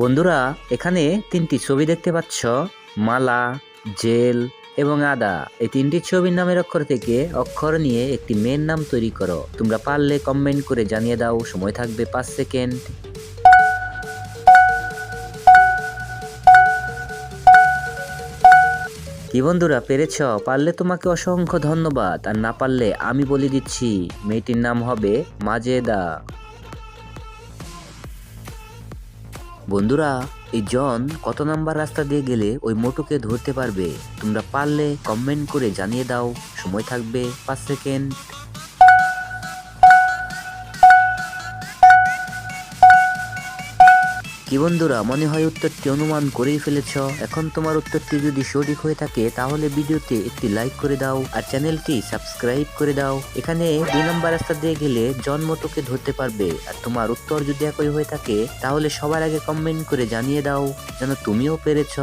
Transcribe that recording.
বন্ধুরা, এখানে তিনটি ছবি দেখতে পাচ্ছ। মালা, জেল এবং আদা। এই তিনটি ছবির নামের অক্ষর থেকে অক্ষর নিয়ে একটি মেয়ের নাম তৈরি করো। তোমরা পারলে কমেন্ট করে জানিয়ে দাও, সময় থাকবে পাঁচ সেকেন্ড কি বন্ধুরা, পেরেছ? পারলে তোমাকে অসংখ্য ধন্যবাদ। আর না পারলে আমি বলে দিচ্ছি, মেয়েটির নাম হবে মাজেদা। বন্ধুরা, এই জন কত নাম্বার রাস্তা দিয়ে গেলে ওই মোটুকে ধরতে পারবে? তোমরা পারলে কমেন্ট করে জানিয়ে দাও। সময় থাকবে পাঁচ সেকেন্ড কি বন্ধুরা, মনে হয় উত্তরটি অনুমান করেই ফেলেছ। এখন তোমার উত্তরটি যদি সঠিক হয়ে থাকে, তাহলে ভিডিওতে একটি লাইক করে দাও আর চ্যানেলটি সাবস্ক্রাইব করে দাও। এখানে দুই নম্বর রাস্তা দিয়ে গেলে জন্মটোকে ধরতে পারবে। আর তোমার উত্তর যদি একই হয়ে থাকে, তাহলে সবার আগে কমেন্ট করে জানিয়ে দাও যেন তুমিও পেরেছ।